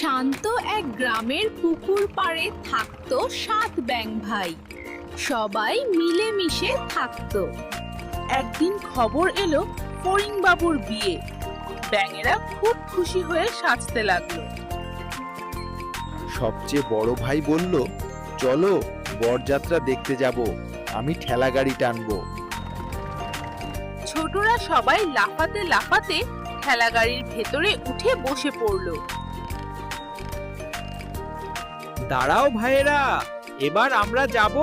শান্ত এক গ্রামের পুকুর পাড়ে থাকতো সাত ব্যাং ভাই। সবাই মিলেমিশে থাকতো। একদিন খবর এলো ফরিং বাবুর বিয়ে। ব্যাঙেরা খুব খুশি হয়ে সাজতে লাগল। সবচেয়ে বড় ভাই বলল চলো বরযাত্রা দেখতে যাব আমি ঠেলা গাড়ি টানবো। ছোটরা সবাই লাফাতে লাফাতে ঠেলাগাড়ির ভেতরে উঠে বসে পড়ল। দাঁড়াও ভাইয়েরা এবার আমরা যাব।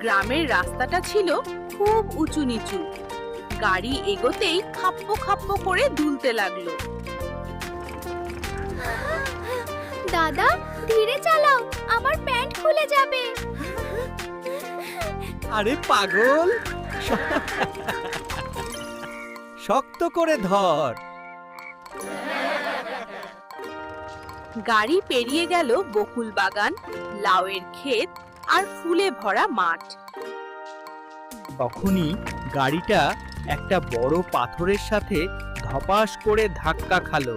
গ্রামের রাস্তাটা ছিল খুব উঁচু নিচু গাড়ি এগোতেই খাপ্পো খাপ্পো করে দুলতে লাগল। দাদা ধীরে চালাও আমার প্যান্ট খুলে যাবে। আরে পাগল! শক্ত করে ধর। গাড়ি পেরিয়ে গেল বকুল বাগান লাউয়ের ক্ষেত আর ফুলে ভরা মাঠ। তখনই গাড়িটা একটা বড় পাথরের সাথে ধপাস করে ধাক্কা খালো।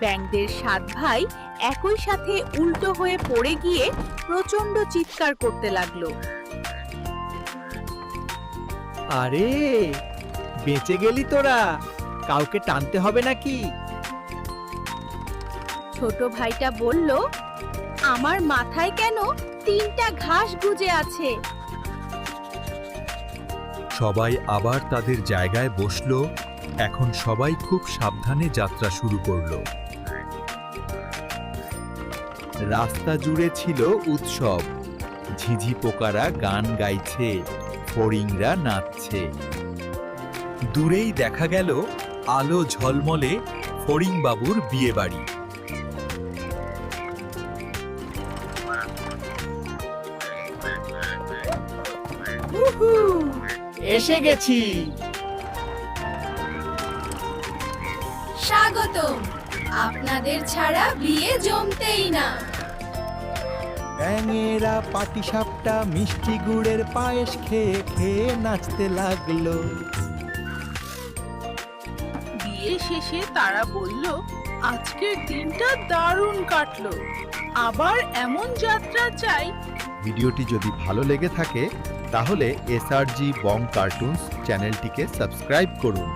ব্যাংকদের সাত ভাই একই সাথে উল্টো হয়ে পড়ে গিয়ে প্রচণ্ড চিৎকার করতে লাগল। আরে বেঁচে গেলি তোরা কাউকে টানতে হবে নাকি? ছোট ভাইটা বলল, আমার মাথায় কেন তিনটা ঘাস গুজে আছে? সবাই আবার তাদের জায়গায় বসল। এখন সবাই খুব সাবধানে যাত্রা শুরু করল। রাস্তা জুড়ে ছিল উৎসব। ঝিঝি পোকারা গান গাইছে, ফড়িংরা নাচছে। দূরেই দেখা গেল আলো ঝলমলে ফড়িংবাবুর বিয়ে বাড়ি এসে গেছি। স্বাগতম। আপনাদের ছাড়া বিয়ে জমতেই না। ব্যাঙেরা পাটিসাপটা মিষ্টি গুড়ের পায়েস খেয়ে খেয়ে নাচতে লাগল। বিয়ে শেষে তারা বলল আজকের দিনটা দারুণ কাটলো। আবার এমন যাত্রা চাই। ভিডিওটি যদি ভালো লেগে থাকে তাহলে এসআরজি বং কার্টুনস চ্যানেলটিকে সাবস্ক্রাইব করুন।